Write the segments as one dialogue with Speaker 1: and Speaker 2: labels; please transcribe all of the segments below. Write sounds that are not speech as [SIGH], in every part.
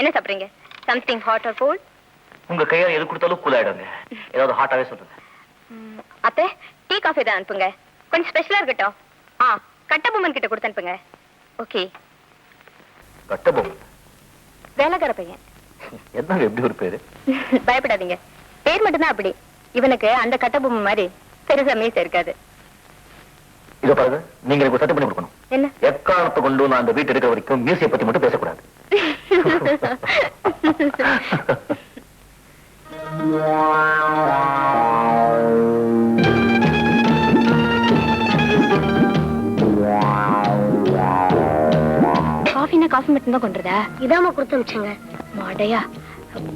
Speaker 1: என்ன சாப்பிடுறீங்க? Something hot R gold
Speaker 2: உங்க கையால எது கொடுத்தாலும் கூல் ஆயிடுங்க. ஏதாவது ஹாட்டாவே சொல்லுங்க.
Speaker 1: அத்தை டீ காஃபி தான் அனுப்புங்க. கொஞ்சம் ஸ்பெஷலா இருக்கட்டும். ஆ கட்டபொம்மன் கிட்ட கொடுத்து அனுப்புங்க. ஓகே
Speaker 2: கட்டபொம்மை
Speaker 1: வேலைக்கார பையன்.
Speaker 2: என்னங்க எப்படி ஒரு பேரு? [LAUGHS]
Speaker 1: பயப்படாதீங்க. பேர் மட்டும்தான் அப்படி. இவனுக்கு அந்த கட்டபொம்மை மாதிரி பெருசா மீச இருக்காது.
Speaker 2: இத பாருங்க நீங்க எனக்கு சட்டம் பண்ணி கொடுக்கணும்.
Speaker 1: என்ன?
Speaker 2: எக்காரணத்தை கொண்டு நான் அந்த வீட்டு இருக்கிற வரைக்கும் மியூசியம் பத்தி மட்டும் பேசக்கூடாது. [LAUGHS]
Speaker 1: காஃபினா காஃபி மட்டும் தான் கொண்டுறதா?
Speaker 3: இதாம கொடுத்து அனுப்பிச்சுங்க.
Speaker 1: மாடையா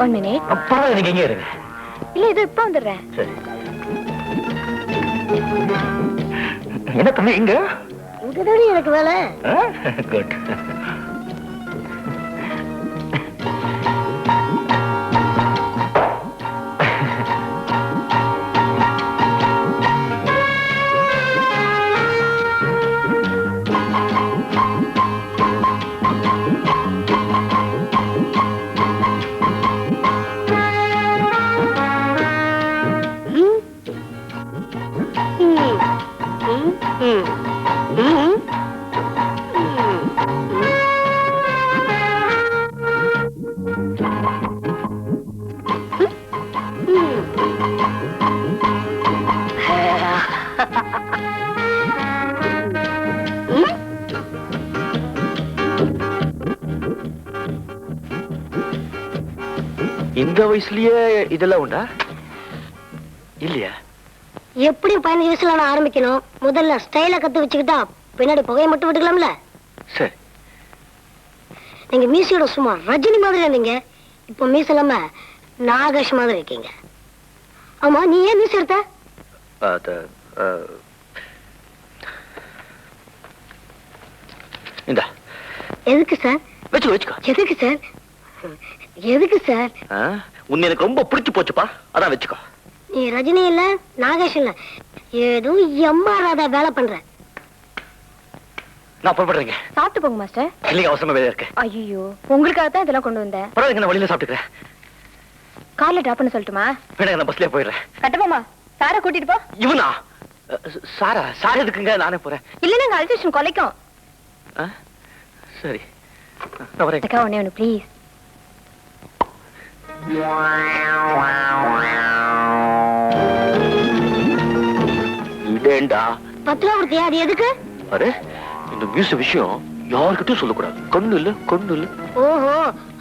Speaker 1: ஒன் மினிட்
Speaker 2: அப்பா எனக்கு எங்க இருங்க
Speaker 1: இல்ல இது இப்ப வந்துடுறேன்.
Speaker 2: சரி. என்ன தம்பி இங்க
Speaker 3: இங்கதானே எனக்கு வேலை?
Speaker 2: குட் இந்த வயசுலயே இதெல்லாம் உண்டா? இல்லையா?
Speaker 3: எப்படியும் பதினஞ்சு வயசுல நான் ஆரம்பிக்கணும். முதல்ல ஸ்டைல கத்து வச்சுக்கிட்டா பின்னாடி புகையை மட்டும் விட்டுக்கலாம்ல?
Speaker 2: சரி.
Speaker 3: நீங்க மீசையோட சும்மா ரஜினி மாதிரி இருந்தீங்க. இப்போ மீச இல்லாம நாகேஷ் மாதிரி இருக்கீங்க. ஆமா நீ ஏன் மீச எடுத்த? எதுக்கு சார்?
Speaker 2: வச்சுக்கோ வச்சுக்கோ.
Speaker 3: எதுக்கு சார்? எதுக்கு சார்?
Speaker 2: உன்னை எனக்கு ரொம்ப பிடிச்சு போச்சுப்பா. அதான் வச்சுக்கோ.
Speaker 3: நீ ரஜினி இல்ல நாகேஷ் இல்ல. ஏதோ எம்மா ராதா வேலை பண்ற.
Speaker 2: நான் புறப்படுறேங்க.
Speaker 1: சாப்பிட்டு போங்க மாஸ்டர்.
Speaker 2: இல்லைங்க அவசரமா வேலையா இருக்கு.
Speaker 1: ஐயோ உங்களுக்காக தான் இதெல்லாம் கொண்டு வந்தேன்.
Speaker 2: பரவாயில்லைங்க நான் வழியில சாப்பிட்டுக்கிறேன்.
Speaker 1: கார்ல டிராப் பண்ண சொல்லட்டுமா?
Speaker 2: வேணாங்க நான் பஸ்லயே போயிடுறேன்.
Speaker 1: கட்டபொம்மா சாரை கூட்டிட்டு போ.
Speaker 2: இவனா? சாரா சாரா எதுக்குங்க? நானே போறேன்.
Speaker 1: இல்லைன்னா எங்க அல்சேஷன் கொலைக்கும்?
Speaker 2: சரி. நான் வரேன்.
Speaker 1: அக்கா ஒண்ணே ஒண்ணு ப்ளீஸ்
Speaker 2: இதேண்டா
Speaker 3: பத்து ரூபா கொடுத்தியா அது எதுக்கு?
Speaker 2: அரே இந்த மியூசிக் விஷயம் யாருக்கிட்டையும் சொல்லக்கூடாது. கண்ணு இல்ல கண்ணு இல்ல.
Speaker 3: ஓஹோ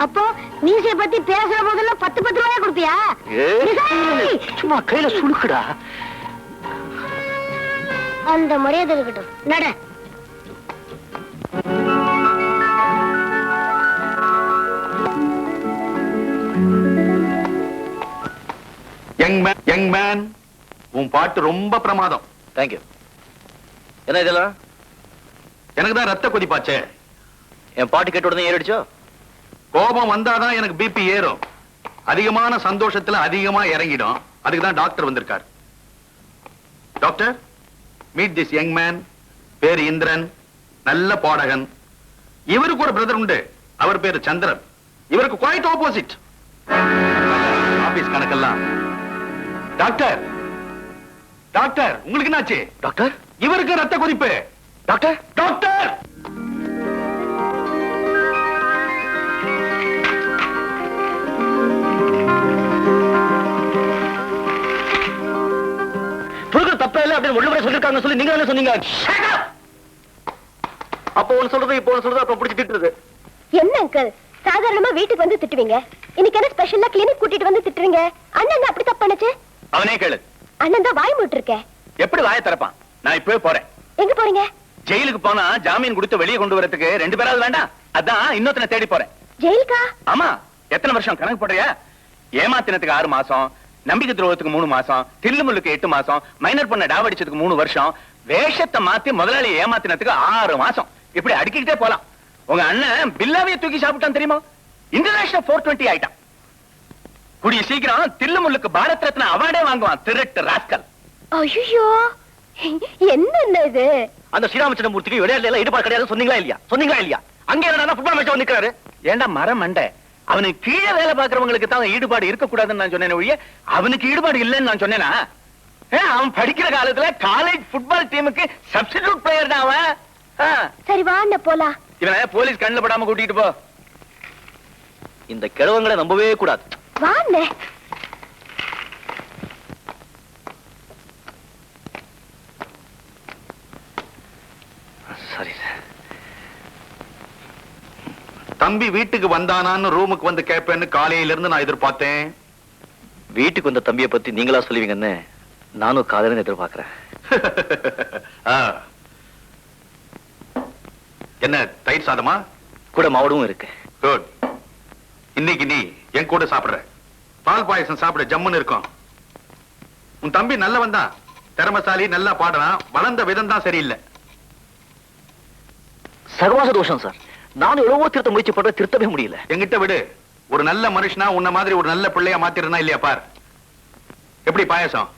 Speaker 3: அப்போ மீசைய பத்தி பேசுற போதெல்லாம் பத்து பத்து ரூபாயா கொடுப்பியா?
Speaker 2: சும்மா கையில சுழுக்குடா
Speaker 3: அந்த மரியாதை இருக்கட்டும். நட.
Speaker 4: யங் மேன் யங் மேன் உன் பாட்டு ரொம்ப பிரமாதம்.
Speaker 2: தேங்க்யூ என்ன இதெல்லாம்?
Speaker 4: எனக்கு தான் ரத்த கொதிப்பாச்சே.
Speaker 2: என் பாட்டு கேட்ட உடனே ஏறிடுச்சோ?
Speaker 4: கோபம் வந்தாதான் எனக்கு பிபி ஏறும். அதிகமான சந்தோஷத்துல அதிகமா இறங்கிடும். அதுக்கு தான் டாக்டர் வந்திருக்கார். Doctor meet this young man பேரு இந்திரன். நல்ல பாடகன். இவருக்கு ஒரு பிரதர் உண்டு. அவர் பேரு சந்திரன். இவருக்கு குவைட் ஆப்போசிட் ஆபீஸ் கணக்கெல்லாம் டாக்டர்! டாக்டர் உங்களுக்கு என்னாச்சு?
Speaker 2: டாக்டர்?
Speaker 4: இவருக்கு ரத்த கொதிப்பு.
Speaker 2: டாக்டர்?
Speaker 4: டாக்டர்!
Speaker 2: தப்பே இல்ல அப்படின்னு ஒண்ணு சொல்லிருக்காங்க சொல்லி நீங்க என்ன சொன்னீங்க! அப்போ ஒண்ணு சொல்றது இப்போ சொல்றது அப்ப பிடிச்சி திட்டுறது.
Speaker 3: என்ன அங்கிள் சாதாரணமா வீட்டுக்கு வந்து திட்டுவீங்க. இன்னைக்கு என்ன ஸ்பெஷலா கிளினிக் கூட்டிட்டு வந்து திட்டுறீங்க? அண்ணன் அப்படி தப்பு பண்ணுச்சு?
Speaker 4: அவனே கேளு.
Speaker 3: அண்ணன் தான் வாய் மூட்டு இருக்கேன்
Speaker 4: எப்படி வாயை திறப்பான்? நான் இப்பவே போறேன்.
Speaker 3: எங்க போறீங்க?
Speaker 4: ஜெயிலுக்கு போனா ஜாமீன் கொடுத்து வெளியே கொண்டு வரதுக்கு ரெண்டு பேராவது வேண்டாம். அதான் இன்னொருத்தனை தேடி போறேன்.
Speaker 3: ஜெயிலுக்கா?
Speaker 4: ஆமா. எத்தனை வருஷம் கணக்கு போடுறியா? ஏமாத்தினத்துக்கு ஆறு மாசம் நம்பிக்கை துரோகத்துக்கு மூணு மாசம் தில்லுமுள்ளுக்கு எட்டு மாசம் மைனர் பொண்ண டாவடிச்சதுக்கு மூணு வருஷம் வேஷத்தை மாத்தி முதலாளி ஏமாத்தினத்துக்கு ஆறு மாசம். இப்படி அடுக்கிக்கிட்டே போலாம். உங்க அண்ணன் பில்லாவே தூக்கி சாப்பிட்டான் தெரியுமா? இன்டர்நேஷனல் போர் டுவெண்ட்டி ஆயிட்டான். கூடிய சீக்கிரம் தில்லுமுள்ளுக்கு பாரத் ரத்னா அவார்டே வாங்குவான் திருட்டு ராஸ்கல்.
Speaker 3: ஐயோ என்ன இது?
Speaker 2: அந்த ஸ்ரீராமச்சந்திரமூர்த்திக்கு விளையாட்டுல எல்லாம் ஈடுபாடு கிடையாது சொன்னீங்களா இல்லையா? சொன்னீங்களா இல்லையா? அங்க என்னடா ஃபுட்பால் மேட்ச் நிக்கிறாரு
Speaker 4: ஏண்டா மரம் மண்டை
Speaker 2: அவனுக்கு கீழே வேலை பார்க்கறவங்களுக்கு தான் ஈடுபாடு இருக்கக்கூடாதுன்னு நான் சொன்னேன் ஒழிய அவனுக்கு ஈடுபாடு இல்லைன்னு நான் சொன்னேனா? அவன் படிக்கிற காலத்துல காலேஜ் ஃபுட்பால் டீமுக்கு சப்ஸ்டிடியூட் பிளேயர் தான் அவன்.
Speaker 5: சரி வாண்ண போலாம்.
Speaker 2: இவனை போலீஸ் கண்ணுல படாம கூட்டிட்டு போ. இந்த கிழவங்களை நம்பவே கூடாது.
Speaker 5: வாண்ண
Speaker 6: சரி சார் தம்பி வீட்டுக்கு வந்தானான்னு ரூமுக்கு வந்து கேட்பேன்னு காலையில இருந்து நான் எதிர்பார்த்தேன்.
Speaker 2: வீட்டுக்கு வந்த தம்பியை பத்தி நீங்களா சொல்லுவீங்கன்னு நானும் காதலன்னு எதிர்பார்க்கிறேன். [LAUGHS]
Speaker 6: ஆ. என்ன தயிர் சாதமா?
Speaker 2: கூட மாவடும் இருக்கு.
Speaker 6: குட் இன்னைக்கு நீ என் கூட சாப்பிடுற. பால் பாயசம் சாப்பிட ஜம்முன்னு இருக்கும். உன் தம்பி நல்லவன் தான். திறமசாலி நல்லா பாடுறான். வளர்ந்த விதம் தான் சரியில்லை.
Speaker 2: சர்வாச தோஷம் சார். நானும் எவ்வளவோ திருத்த முயற்சி பண்ற திருத்தவே முடியல.
Speaker 6: என்கிட்ட விடு. ஒரு நல்ல மனுஷனா உன்ன மாதிரி ஒரு நல்ல பிள்ளையா மாத்திருந்தா இல்லையா பார். எப்படி பாயசம்?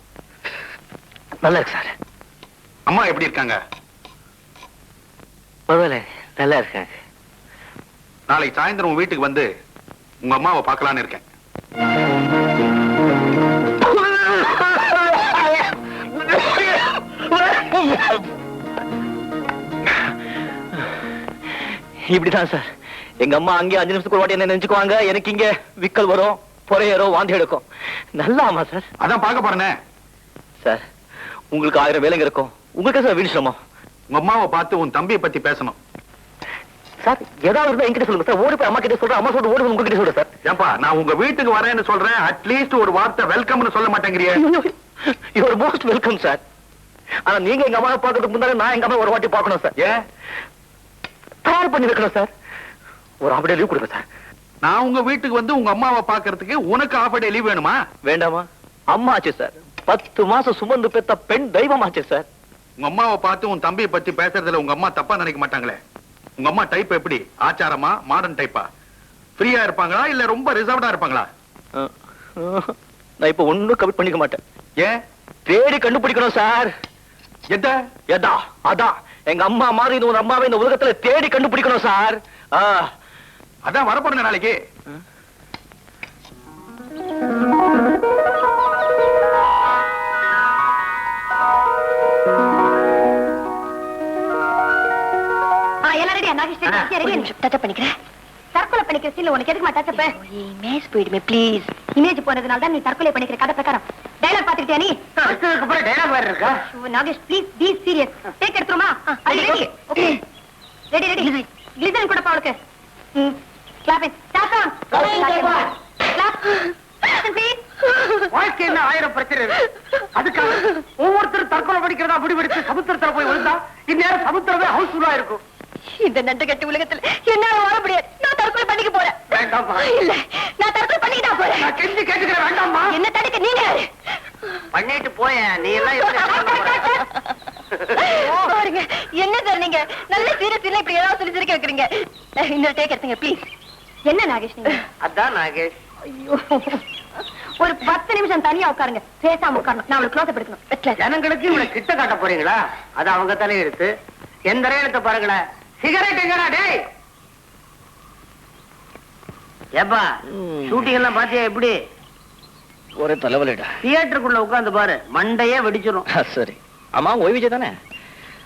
Speaker 2: நல்லா இருக்கு சார்.
Speaker 6: அம்மா எப்படி இருக்காங்க?
Speaker 2: பரவாயில்ல நல்லா இருக்கேன்
Speaker 6: நாளைக்கு சாயந்தரம் வீட்டுக்கு வந்து உங்க அம்மாவை பார்க்கலான்னு இருக்கேன்.
Speaker 2: இப்படிதான் சார். எங்க அம்மா அங்கே அஞ்சு நிமிஷத்துக்கு ஒரு வாட்டி என்ன நினைச்சுக்குவாங்க. எனக்கு இங்க விக்கல் வரும் பொறையறோம் வாந்தி எடுக்கும். நல்ல ஆமா சார்.
Speaker 6: அதான் பார்க்க போறேனே.
Speaker 2: சார் உங்களுக்கு ஆயிரம் வேலைங்க இருக்கும். உங்களுக்கு சார் வீடு சிரமம்.
Speaker 6: உங்க அம்மாவை பார்த்து உன் தம்பியை பத்தி பேசணும்.
Speaker 2: சார் ஏதாவது இருந்தா என்கிட்ட சொல்லுங்க சார். ஓடி போய் அம்மா கிட்ட சொல்றேன். அம்மா சொல்லிட்டு ஓடி போய் உங்ககிட்ட சொல்றேன் சார்.
Speaker 6: ஏன்பா நான் உங்க வீட்டுக்கு வரேன்னு சொல்றேன். அட்லீஸ்ட் ஒரு வார்த்தை வெல்கம்னு சொல்ல மாட்டேங்கிறியே.
Speaker 2: Your most welcome sir. ஆனா நீங்க எங்க அம்மாவை பார்க்கறதுக்கு முன்னாடி நான் எங்க அம்மா ஒரு வாட்டி பார்க்கணும் சார்.
Speaker 6: ஏன்?
Speaker 2: தயார் பண்ணி வைக்கணும் சார். ஒரு அப்படியே லீவ் கொடுங்க சார்.
Speaker 6: நான் உங்க வீட்டுக்கு வந்து உங்க அம்மாவை பார்க்கறதுக்கு உனக்கு ஆஃப் டே லீவ் வேணுமா?
Speaker 2: வேண்டாமா? அம்மா ஆச்சு சார். பத்து மாசம் சுமந்து பெத்த பெண் தெய்வம் ஆச்சு சார்.
Speaker 6: உங்க அம்மாவை பார்த்து உன் தம்பியை பத்தி பேசுறதுல உங்க அம்மா தப்பா நினைக்க மாட்டாங்களே. உங்க அம்மா டைப் எப்படி? ஆச்சாரமா? மாடர்ன் டைப்பா ஃப்ரீயா இருப்பாங்களா? இல்ல ரொம்ப ரிசர்வ்டா இருப்பாங்களா?
Speaker 2: நான் இப்ப ஒண்ணும் கமிட் பண்ணிக்க மாட்டேன்.
Speaker 6: ஏன்?
Speaker 2: தேடி கண்டுபிடிக்கணும் சார்.
Speaker 6: எத
Speaker 2: எதா? அதான் எங்க அம்மா மாதிரி இந்த ஒரு அம்மாவை இந்த உலகத்துல தேடி கண்டுபிடிக்கணும் சார். ஆ,
Speaker 6: அதான் வரப்போறேன் நாளைக்கு.
Speaker 5: பண்ணிக்கிறேன். தற்கொலை பண்ணிக்கிற சீன்ல உனக்கு எதுக்கு டச்சப் இமேஜ் போயிடுமே ப்ளீஸ் இமேஜ் போனதுனால தான் நீ தற்கொலை பண்ணிக்கிற கதை பிரகாரம். டைலாக் பாத்துக்கிட்டியா நீ?
Speaker 7: அப்புறம் டைலாக் வேற இருக்கா?
Speaker 5: Nagesh please be serious take எடுத்துருமா? Ready okay ready ready glycerine கூட அவளுக்கு. ம் clap start on clap please
Speaker 7: வாழ்க்கை என்ன ஆயிரம் பிரச்சனை இருக்கு? அதுக்காக ஒவ்வொருத்தரும் தற்கொலை படிக்கிறதா முடிவெடுத்து சமுத்திரத்துல போய் விழுந்தா இந்நேரம் சமுத்திரமே ஹவுஸ்ஃபுல்லா இருக்கும்.
Speaker 5: இந்த நண்டு கட்டு உலகத்துல என்னால வாழ முடியாது. நான் தற்கொலை பண்ணிக்க போறேன்.
Speaker 7: வேண்டாம்மா.
Speaker 5: இல்ல நான் தற்கொலை பண்ணிக்கிட்டா போறேன்.
Speaker 7: கெஞ்சி கேட்டுக்கிறேன் வேண்டாம்மா.
Speaker 5: என்ன தடுக்க நீங்க
Speaker 7: போய நீ எல்லாம்
Speaker 5: பாருங்க [LAUGHS] என்ன சார் நீங்க? நல்ல சீரியஸ் இல்ல இப்படி ஏதாவது சொல்லி சிரிக்க வைக்கிறீங்க. இன்னொரு டேக் எடுத்துங்க ப்ளீஸ் என்ன நாகேஷ் நீங்க?
Speaker 7: அதான் நாகேஷ்.
Speaker 5: ஐயோ. ஒரு பத்து நிமிஷம் தனியா உட்காருங்க. பேசாம உட்காரணும். நான் அவளுக்கு க்ளோஸ் எடுக்கணும் வெட்ல
Speaker 7: ஜனங்களுக்கு இவனை கிட்ட காட்ட போறீங்களா? அது அவங்க தலையெழுத்து எந்த எடுத்து பாருங்களேன் சிகரெட் எங்கடா டேய்? ஏப்பா. ஷூட்டிங் எல்லாம் பாத்தியா எப்படி?
Speaker 2: ஒரே தலைவலிடா.
Speaker 7: தியேட்டருக்குள்ள உட்கார்ந்து பாரு மண்டையே வெடிச்சிரும்.
Speaker 2: சரி. ஆமா ஓய்விஜய் தானே?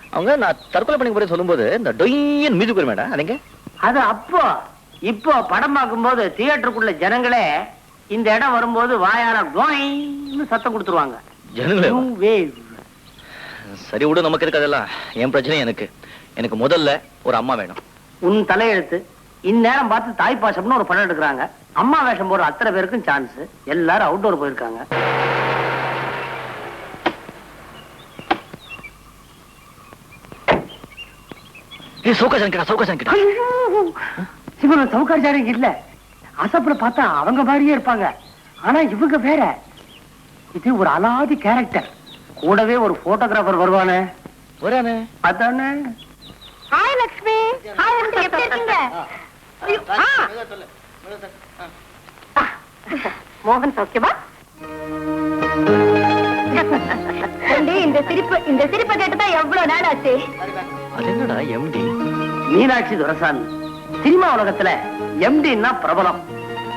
Speaker 2: அவங்க நான் தற்கொலை பண்ணி போறேன் சொல்லும்போது இந்த டொய்யன் மியூசிக் வரும் மேடம். அதுங்க?
Speaker 7: அது அப்போ இப்போ படம் பார்க்கும்போது தியேட்டருக்குள்ள ஜனங்களே இந்த இடம் வரும்போது வாயால கோயின்னு சத்தம் கொடுத்துருவாங்க.
Speaker 2: ஜனங்களே. சரி விடு நமக்கு இருக்கதெல்லாம் என் பிரச்சனை எனக்கு. எனக்கு முதல்ல ஒரு அம்மா வேணும்.
Speaker 7: உன் தலையெழுத்து. இந்நேரம் பார்த்து தாய் பாசம்னு ஒரு படம் எடுக்கிறாங்க. அம்மா வேஷம் போற அத்தனை பேருக்கும் சான்ஸ் எல்லாரும் அவுட்டோர் போயிருக்காங்க. இல்ல. அசப்புல பார்த்தா அவங்க மாதிரியே இருப்பாங்க. ஆனா இவங்க வேற. இது ஒரு அலாதி கேரக்டர் கூடவே ஒரு போட்டோகிராஃபர் வருவானே.
Speaker 2: வரானே.
Speaker 7: அதானே.
Speaker 5: ஹாய் லக்ஷ்மி ஹாய் ஆண்டி எப்படி இருக்கீங்க? ஐயோ, ஆ. ஆ, மோகன் சௌக்கியமா? இந்த சிரிப்பு இந்த சிரிப்பை கேட்டுதான் எவ்வளவு ஆச்சு
Speaker 2: அது என்னடா எம்டி
Speaker 7: மீனாட்சி துரசாமி சினிமா உலகத்துல எம்டின்னா பிரபலம்.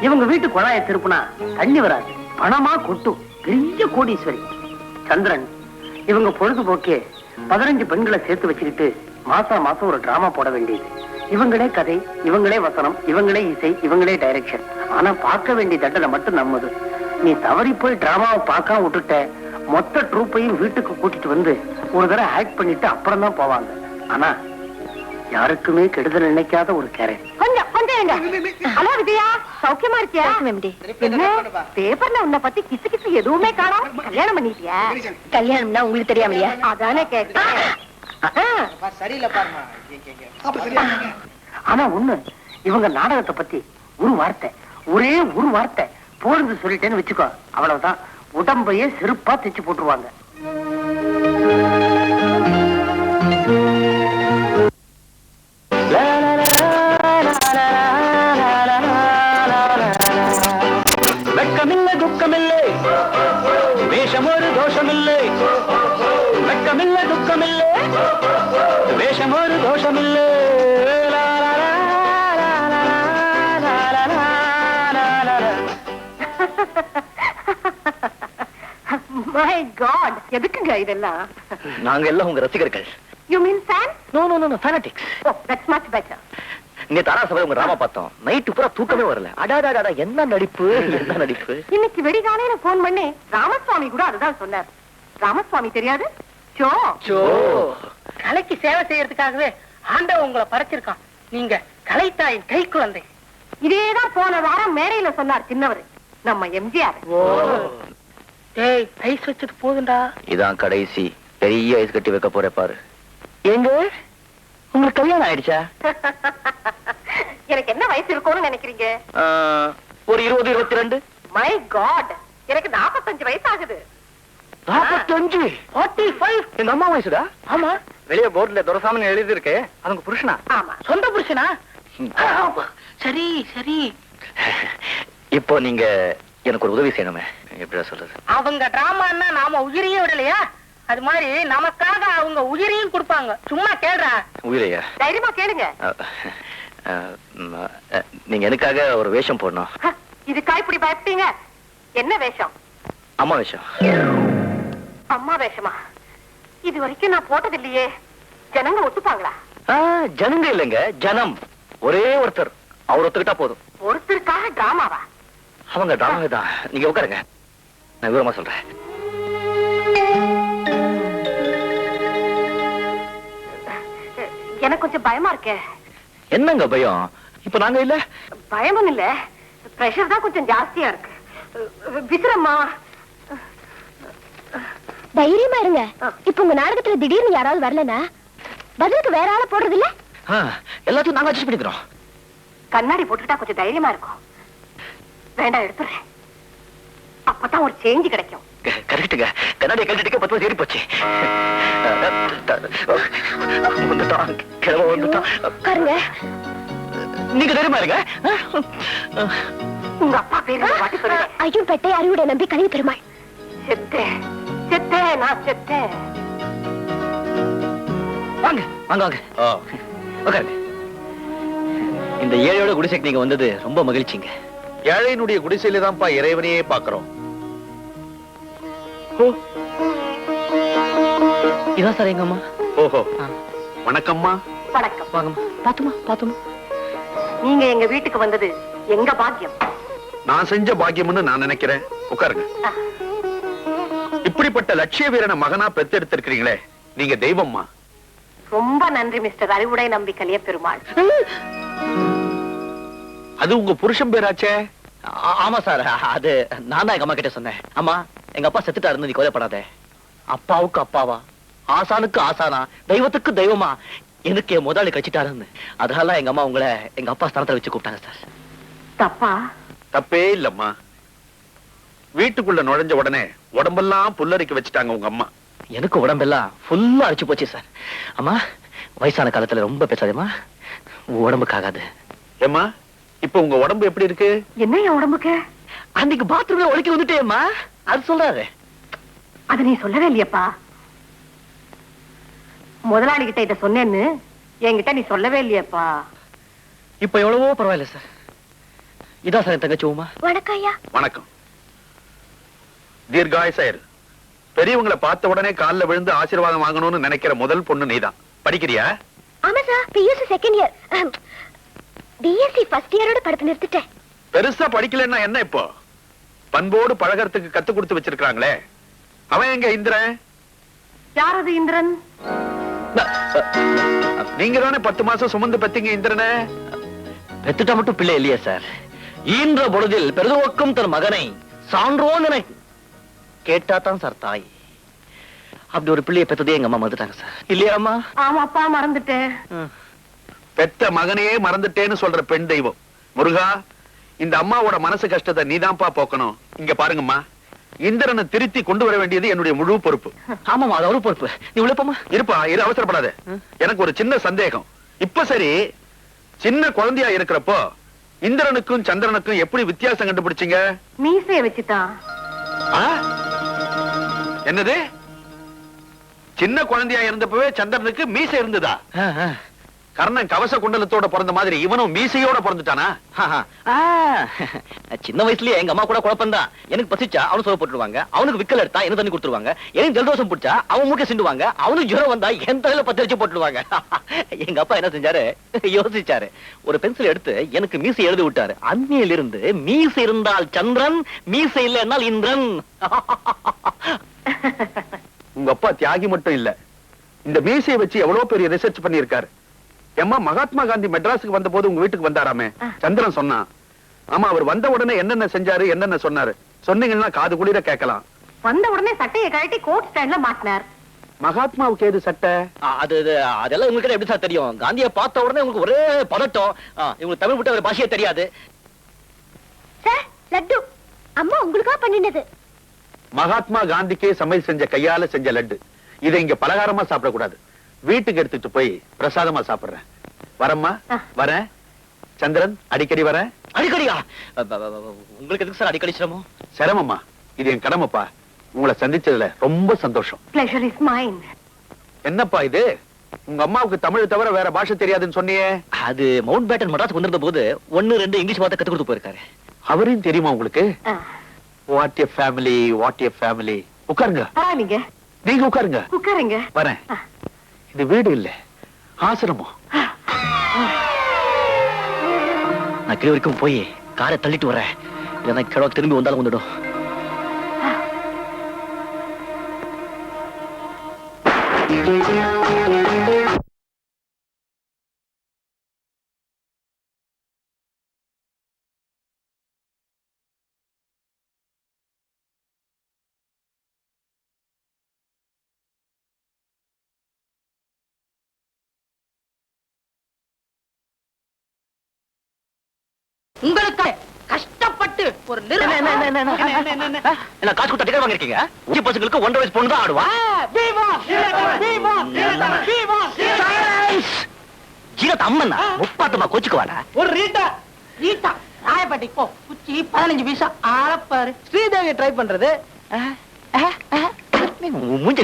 Speaker 7: இவங்க வீட்டு குழாயை திருப்புனா தண்ணி வராது பணமா கொட்டும் பெரிய கோடீஸ்வரி. சந்திரன் இவங்க பொழுதுபோக்கே பதினஞ்சு பெண்களை சேர்த்து வச்சுக்கிட்டு மாசம் மாசம் ஒரு டிராமா போட வேண்டியது. இவங்களே கதை இவங்களே வசனம் இவங்களே இசை இவங்களே டைரக்ஷன் ஆனா பார்க்க வேண்டிய தண்டனை மட்டும் நம்மது. நீ தவறி போய் டிராமாவை பார்க்காம விட்டுட்ட மொத்த ட்ரூப்பையும் வீட்டுக்கு கூட்டிட்டு வந்து ஒரு தடவை ஆக்ட் பண்ணிட்டு அப்புறம் தான் போவாங்க. ஆனா யாருக்குமே கெடுதல் நினைக்காத ஒரு கேரக்டர்.
Speaker 5: கொஞ்சம் கொஞ்சம் இருங்க. ஹலோ விஜயா சௌக்கியமா இருக்கியா? பேப்பர்ல உன்னை பத்தி கிசு கிசு எதுவுமே காணோம். கல்யாணம் பண்ணிட்டியா? கல்யாணம்னா உங்களுக்கு தெரியாமலையா அதானே கேட்டேன்.
Speaker 8: சரியில்லை பாருமா
Speaker 7: ஆனா ஒண்ணு. இவங்க நாடகத்தை பத்தி ஒரு வார்த்தை ஒரே ஒரு வார்த்தை போறது சொல்லிட்டேன்னு வச்சுக்கோ. அவ்வளவுதான். உடம்பையே செருப்பா தைச்சு போட்டுருவாங்க.
Speaker 5: காட் எதுக்குங்க இதெல்லாம்?
Speaker 2: நாங்க எல்லாம் உங்க ரசிகர்கள்.
Speaker 5: You mean fan
Speaker 2: no no no fanatics
Speaker 5: oh that's much better
Speaker 2: நீ தாரா சபை உங்க ராமா பார்த்தோம். நைட்டு பூரா தூக்கமே வரல. அடாடாடா என்ன நடிப்பு? என்ன நடிப்பு?
Speaker 5: இன்னைக்கு வெடிகாலையில போன் பண்ணி ராமசுவாமி கூட அதுதான் சொன்னார். ராமசுவாமி தெரியாது? சோ
Speaker 2: சோ
Speaker 8: கலைக்கு சேவை செய்யறதுக்காகவே ஆண்டவன் உங்களை படைச்சிருக்கான். நீங்க கலைத்தாயின் கை குழந்தை.
Speaker 5: இதேதான் போன வாரம் மேடையில சொன்னார் சின்னவர். நம்ம எம்ஜிஆர்.
Speaker 8: டேய் ஐஸ் வச்சது போதுண்டா
Speaker 2: இதான் கடைசி. பெரிய ஐஸ் கட்டி வைக்க போற பாரு. எங்க? உங்களுக்கு கல்யாணம் ஆயிடுச்சா?
Speaker 5: எனக்கு என்ன வயசு இருக்கும்னு நினைக்கிறீங்க?
Speaker 2: ஒரு இருபது இருபத்தி ரெண்டு
Speaker 5: மை காட் எனக்கு நாற்பத்தஞ்சு வயசு ஆகுது.
Speaker 2: நாற்பத்தஞ்சு ஃபார்ட்டி ஃபைவ் எங்க அம்மா வயசுடா?
Speaker 8: ஆமா.
Speaker 2: வெளியே போர்டுல துரசாமி எழுதி இருக்கு அவங்க புருஷனா?
Speaker 5: ஆமா.
Speaker 8: சொந்த புருஷனா? சரி சரி.
Speaker 2: இப்போ நீங்க எனக்கு ஒரு உதவி செய்யணுமே. எப்படிடா சொல்றது?
Speaker 8: அவங்க டிராமான்னா நாம உயிரையே விடலையா? அது மாதிரி நமக்காக அவங்க உயிரையும் கொடுப்பாங்க. சும்மா கேள்றா
Speaker 2: உயிரையா?
Speaker 5: தைரியமா கேளுங்க.
Speaker 2: நீங்க எனக்காக ஒரு வேஷம் போடணும்.
Speaker 5: ஹ, இதுக்கா இப்படி பயப்பட்டீங்க. என்ன வேஷம்?
Speaker 2: அம்மா வேஷம்.
Speaker 5: அம்மா வேஷமா? இது வரைக்கும் நான் போட்டது இல்லையே. ஜனங்க ஒத்துப்பாங்களா?
Speaker 2: ஜனங்க இல்லைங்க ஜனம். ஒரே ஒருத்தர். அவர் ஒத்துக்கிட்டா போதும்.
Speaker 5: ஒருத்தருக்காக டிராமாவா
Speaker 2: அவங்க டிராமா தான். நீங்க உட்காருங்க. நான் விவரமா சொல்றேன்.
Speaker 5: எனக்கு கொஞ்சம் பயமா இருக்கே.
Speaker 2: என்னங்க பயம்? இப்ப நாங்க இல்ல?
Speaker 5: பயமும் இல்ல. பிரஷர் தான் கொஞ்சம் ஜாஸ்தியா இருக்கு. விசிறம்மா.
Speaker 1: தைரியமா இருங்க. இப்ப உங்க நாடகத்துல திடீர்னு யாராவது வரலனா? பதிலுக்கு வேற ஆள போடுறது இல்ல
Speaker 2: ஆ, எல்லாத்தையும் நாங்க அட்ஜஸ்ட் பண்ணிக்கிறோம்.
Speaker 5: கண்ணாடி போட்டுட்டா கொஞ்சம் தைரியமா இருக்கும். வேண்டாம் எடுத்துறேன் அப்பதான் ஒரு சேஞ்ச் கிடைக்கும்.
Speaker 2: க- கரெக்ட்டுங்க. கண்ணாடியை கழட்டிட்டு பத்து ஏறி போச்சு. வந்துட்டான் கிழமை வந்துட்டான்
Speaker 1: உட்காருங்க
Speaker 2: நீங்க தைரியமா இருங்க.
Speaker 5: உங்க அப்பா பேரு
Speaker 1: பெட்டை அறிவுடை நம்பி கழிவு பெருமாள்.
Speaker 5: செத்தேன் செத்தேன் நான் செத்தேன்
Speaker 2: வாங்க வாங்க வாங்க. உட்காருங்க. இந்த ஏழையோட குடிசைக்கு நீங்க வந்தது ரொம்ப மகிழ்ச்சிங்க.
Speaker 6: ஏழையினுடைய குடிசையில தான்ப்பா இறைவனையே பாக்குறோம்
Speaker 2: இதான் சார் எங்க அம்மா?
Speaker 6: ஓஹோ. வணக்கம்மா.
Speaker 5: வணக்கம்.
Speaker 2: வாங்கம்மா. பாத்துமா பாத்துமா
Speaker 5: நீங்க எங்க வீட்டுக்கு வந்தது எங்க பாக்கியம்?
Speaker 6: நான் செஞ்ச பாக்கியம்னு நான் நினைக்கிறேன். உட்காருங்க. இப்படிப்பட்ட லட்சிய வீரனை மகனா பெத்தெடுத்திருக்கிறீங்களே நீங்க தெய்வம்மா.
Speaker 5: ரொம்ப நன்றி மிஸ்டர். அறிவுடை நம்பி கலிய பெருமாள்.
Speaker 6: அது உங்க புருஷன் பேராச்சே?
Speaker 2: ஆமா சார். அது நான் தான் எங்க அம்மா கிட்ட சொன்னேன். அம்மா எங்க அப்பா செத்துட்டாருன்னு நீ கவலைப்படாத அப்பாவுக்கு அப்பாவா? ஆசானுக்கு ஆசானா? தெய்வத்துக்கு தெய்வமா? எனக்கு என் முதலாளி கழிச்சிட்டாருன்னு அதனால எங்க அம்மா உங்களை எங்க அப்பா ஸ்தானத்துல வச்சு கூப்பிட்டாங்க சார்.
Speaker 5: தப்பா?
Speaker 6: தப்பே இல்லம்மா. வீட்டுக்குள்ள நுழைஞ்ச உடனே உடம்பெல்லாம் புல்லரிக்க வச்சுட்டாங்க உங்க அம்மா.
Speaker 2: எனக்கு உடம்பெல்லாம் ஃபுல்லா அடிச்சு போச்சு சார். அம்மா வயசான காலத்துல ரொம்ப பேசாதேம்மா. உடம்புக்கு ஆகாது.
Speaker 6: ஏம்மா? இப்ப உங்க உடம்பு எப்படி இருக்கு?
Speaker 5: என்ன என் உடம்புக்கு?
Speaker 2: அன்னைக்கு பாத்ரூம்ல உழைக்க வந்துட்டேம்மா. அது சொல்றாரு
Speaker 5: அத நீ சொல்லவே இல்லையப்பா. முதலாளி கிட்ட இத சொன்னேன்னு என்கிட்ட நீ சொல்லவே இல்லையப்பா.
Speaker 2: இப்ப எவ்வளவோ பரவாயில்ல சார். இதான் சார் என் தங்கச்சி உமா.
Speaker 1: வணக்கம் ஐயா.
Speaker 6: வணக்கம். தீர்காயசாயர் பெரியவங்களை பார்த்த உடனே கால்ல விழுந்து ஆசீர்வாதம் வாங்கணும்னு நினைக்கிற முதல் பொண்ணு நீதான். படிக்கிறியா?
Speaker 1: ஆமா sir PUC second year BSc first இயரோட படிப்பு நிறுத்திட்டேன்.
Speaker 6: பெருசா படிக்கலன்னா என்ன இப்போ? பண்போடு பழகறதுக்கு கத்து கொடுத்து வச்சிருக்காங்களே அவன் எங்க இந்திரன்?
Speaker 5: யார் அது இந்திரன்?
Speaker 6: நீங்க தானே பத்து மாசம் சுமந்து பெத்தீங்க இந்திரனை?
Speaker 2: பெத்துட்டா மட்டும் பிள்ளை இல்லையா சார். ஈன்ற பொழுதில் பெருதுவக்கும் தன் மகனை சான்றோன் என கேட்டா தான் சார் தாய். அப்படி ஒரு பிள்ளையை பெத்ததே எங்க அம்மா மறந்துட்டாங்க சார். இல்லையா அம்மா?
Speaker 5: ஆமாப்பா மறந்துட்டேன்.
Speaker 2: ம்.
Speaker 6: பெத்த மகனையே மறந்துட்டேன்னு சொல்ற பெண் தெய்வம். முருகா இந்த அம்மாவோட மனசு கஷ்டத்தை நீதான்ப்பா போக்கணும். இங்க பாருங்கம்மா. இந்திரனை திருத்தி கொண்டு வர வேண்டியது என்னுடைய முழு பொறுப்பு.
Speaker 2: ஆமாமா அது அவரு பொறுப்பு. நீ உழைப்பமா
Speaker 6: இருப்பா இரு அவசரப்படாத. எனக்கு ஒரு சின்ன சந்தேகம். இப்ப சரி சின்ன குழந்தையா இருக்கிறப்போ இந்திரனுக்கும் சந்திரனுக்கும் எப்படி வித்தியாசம் கண்டுபிடிச்சீங்க?
Speaker 5: மீசைய வச்சுதான்.
Speaker 6: ஆ? என்னது? சின்ன குழந்தையா இருந்தப்பவே சந்திரனுக்கு மீசை இருந்ததா? கர்ணன் கவச குண்டலத்தோட பிறந்த மாதிரி இவனும் மீசையோட பிறந்துட்டானா?
Speaker 2: சின்ன வயசுலயே எங்க அம்மா கூட குழப்பம்தான். எனக்கு பசிச்சா அவனு சோறு போட்டுருவாங்க. அவனுக்கு விக்கல் எடுத்தா என்ன தண்ணி கொடுத்துருவாங்க. எனக்கு ஜலதோஷம் பிடிச்சா அவன் மூக்க சிண்டுவாங்க. அவனுக்கு ஜுரம் வந்தா என் தலையில பத்து வச்சு போட்டுருவாங்க. [LAUGHS] எங்க அப்பா என்ன செஞ்சாரு? யோசிச்சாரு. ஒரு பென்சில் எடுத்து எனக்கு மீசை எழுதி விட்டாரு. அந்நியில் இருந்து மீசை இருந்தால் சந்திரன் மீசை இல்லைன்னால் இந்திரன்.
Speaker 6: உங்க அப்பா தியாகி மட்டும் இல்ல. இந்த மீசையை வச்சு எவ்வளவு பெரிய ரிசர்ச் பண்ணியிருக்காரு. ஏம்மா மகாத்மா காந்தி மெட்ராஸுக்கு வந்த போது உங்க வீட்டுக்கு வந்தாராமே? சந்திரன் சொன்னான் ஆமா அவர் வந்த உடனே என்னென்ன செஞ்சாரு என்னென்ன சொன்னாரு? சொன்னீங்கன்னா காது குளிர கேட்கலாம்.
Speaker 5: வந்த உடனே சட்டையை கழட்டி கோட் ஸ்டாண்ட்ல மாட்டினார்.
Speaker 6: மகாத்மாவுக்கு ஏது சட்டை?
Speaker 2: அது அது, அதெல்லாம் உங்களுக்கு எப்படி சார் தெரியும்? காந்தியை பார்த்த உடனே உங்களுக்கு ஒரே பதட்டம். இவங்களுக்கு தமிழ் விட்டு ஒரு பாஷையே தெரியாது.
Speaker 1: சார் லட்டு. அம்மா உங்களுக்கா பண்ணினது?
Speaker 6: மகாத்மா காந்திக்கே சமையல் செஞ்ச கையால செஞ்ச லட்டு. இதை இங்க பலகாரமா சாப்பிடக்கூடாது. வீட்டுக்கு எடுத்துட்டு போய் பிரசாதமா சாப்பிடுறேன். வரம்மா. வரேன். சந்திரன் அடிக்கடி வரேன்.
Speaker 2: அடிக்கடியா? உங்களுக்கு எதுக்கு சார் அடிக்கடி சிரமம்?
Speaker 6: சிரமம்மா. இது என் கடமைப்பா. உங்களை சந்திச்சதுல ரொம்ப சந்தோஷம். என்னப்பா இது? உங்க அம்மாவுக்கு தமிழ் தவிர வேற பாஷை தெரியாதுன்னு சொன்னியே.
Speaker 2: அது மவுண்ட் பேட்டன் மட்ராஸ் வந்திருந்த போது ஒன்னு ரெண்டு இங்கிலீஷ் வார்த்தை கத்து கொடுத்து போயிருக்காரு.
Speaker 6: அவரையும் தெரியுமா உங்களுக்கு? What a family what a family உட்காருங்க. நீங்க. உட்காருங்க.
Speaker 5: உட்காருங்க.
Speaker 6: வரேன். இது வீடு இல்ல. ஆசிரமம்.
Speaker 2: நான் கீழ வரைக்கும் போய் காரை தள்ளிட்டு வரேன். இல்லைன்னா கிழக்கு திரும்பி வந்தாலும் வந்துடும்.
Speaker 8: உங்களுக்கு கஷ்டப்பட்டு ஒரு
Speaker 2: என்ன காசு கொடுத்தா டிக்கெட் வாங்கிருக்கீங்க உச்சி பசங்களுக்கு ஒன்றரை வயசு பொண்ணு தான் ஆடுவா? ஜீரத் அம்மன் முப்பாத்தமா கோச்சுக்குவாடா
Speaker 8: ஒரு ரீட்டா ரீட்டா ராயப்பேட்டை போ. குச்சி பதினஞ்சு பைசா ஆளப்பாரு. ஸ்ரீதேவியை ட்ரை பண்றது.
Speaker 2: மூஞ்ச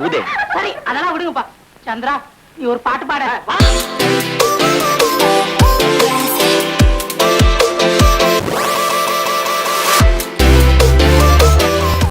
Speaker 2: மூதே
Speaker 8: சரி அதெல்லாம் விடுங்கப்பா. சந்திரா நீ ஒரு பாட்டு பாட.